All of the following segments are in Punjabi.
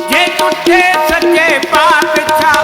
ਜੇ ਟੁੱਟੇ ਸੱਚੇ ਪਾਤਸ਼ਾਹ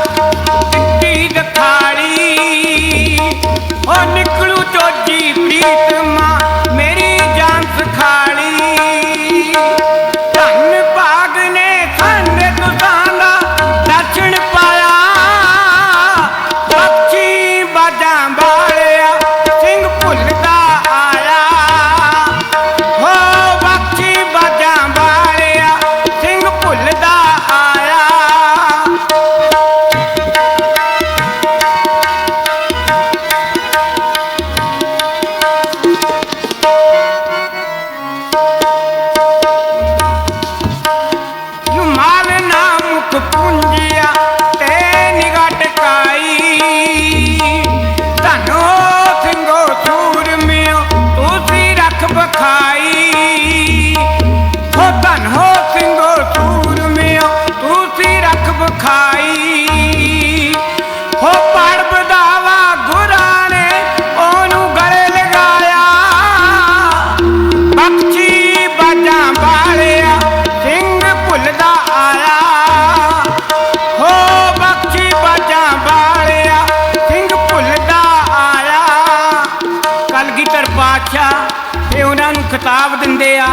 ਤਰ ਬਾਦਸ਼ਾਹ ਇਹ ਉਹਨਾਂ ਨੂੰ ਖਿਤਾਬ ਦਿੰਦੇ ਆ।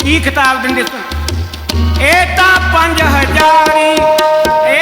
ਕੀ ਖਿਤਾਬ ਦਿੰਦੇ ਸਨ ਇਹ ਤਾਂ 5000 ਇਹ